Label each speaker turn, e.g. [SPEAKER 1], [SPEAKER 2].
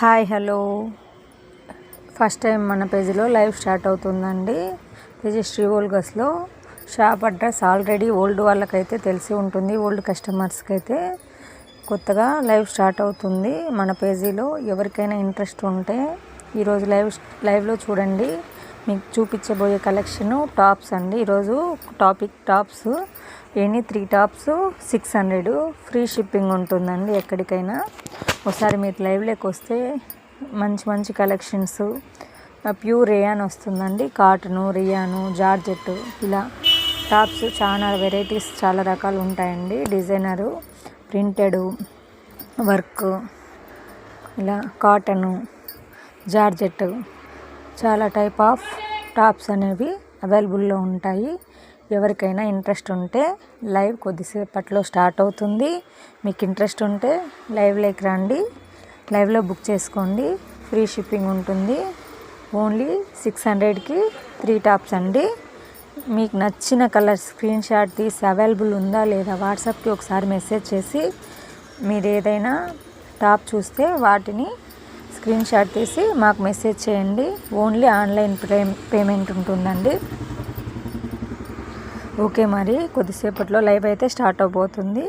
[SPEAKER 1] Hi hello. First time మన పేజీలో live start అవుతుందండి. పేజీ శ్రీ ఓల్గస్లో షాప్ అడ్రస్ ఆల్రెడీ ఓల్డ్ వాళ్ళకైతే తెలిసి ఉంటుంది ఓల్డ్ కస్టమర్స్కి అయితే కొత్తగా లైవ్ స్టార్ట్ అవుతుంది. మన పేజీలో ఎవరికైనా ఇంట్రెస్ట్ ఉంటే ఈరోజు లైవ్ లైవ్లో చూడండి. మీకు చూపించబోయే కలెక్షను టాప్స్ అండి. ఈరోజు topic tops any three tops six hundred free shipping ఉంటుందండి ఎక్కడికైనా. ఒకసారి మీరు లైవ్లోకి వస్తే మంచి మంచి కలెక్షన్స్ ప్యూర్ రేయాన్ వస్తుందండి. కాటను రియాను జార్జెట్ ఇలా టాప్స్ చాలా వెరైటీస్ చాలా రకాలు ఉంటాయండి. డిజైనరు ప్రింటెడు వర్క్ ఇలా కాటను జార్జెట్ చాలా టైప్ ఆఫ్ టాప్స్ అనేవి అవైలబుల్లో ఉంటాయి. ఎవరికైనా ఇంట్రెస్ట్ ఉంటే లైవ్ కొద్దిసేపట్లో స్టార్ట్ అవుతుంది. మీకు ఇంట్రెస్ట్ ఉంటే లైవ్లోకి రండి. లైవ్లో బుక్ చేసుకోండి. ఫ్రీ షిప్పింగ్ ఉంటుంది. ఓన్లీ సిక్స్ హండ్రెడ్కి త్రీ టాప్స్ అండి. మీకు నచ్చిన కలర్ స్క్రీన్ షాట్ తీసి అవైలబుల్ ఉందా లేదా వాట్సాప్కి ఒకసారి మెసేజ్ చేసి మీరు ఏదైనా టాప్ చూస్తే వాటిని స్క్రీన్ షాట్ తీసి మాకు మెసేజ్ చేయండి. ఓన్లీ ఆన్లైన్ పే పేమెంట్ ఉంటుందండి. ఓకే మరి కొద్దిసేపట్లో లైవ్ అయితే స్టార్ట్ అవబోతుంది.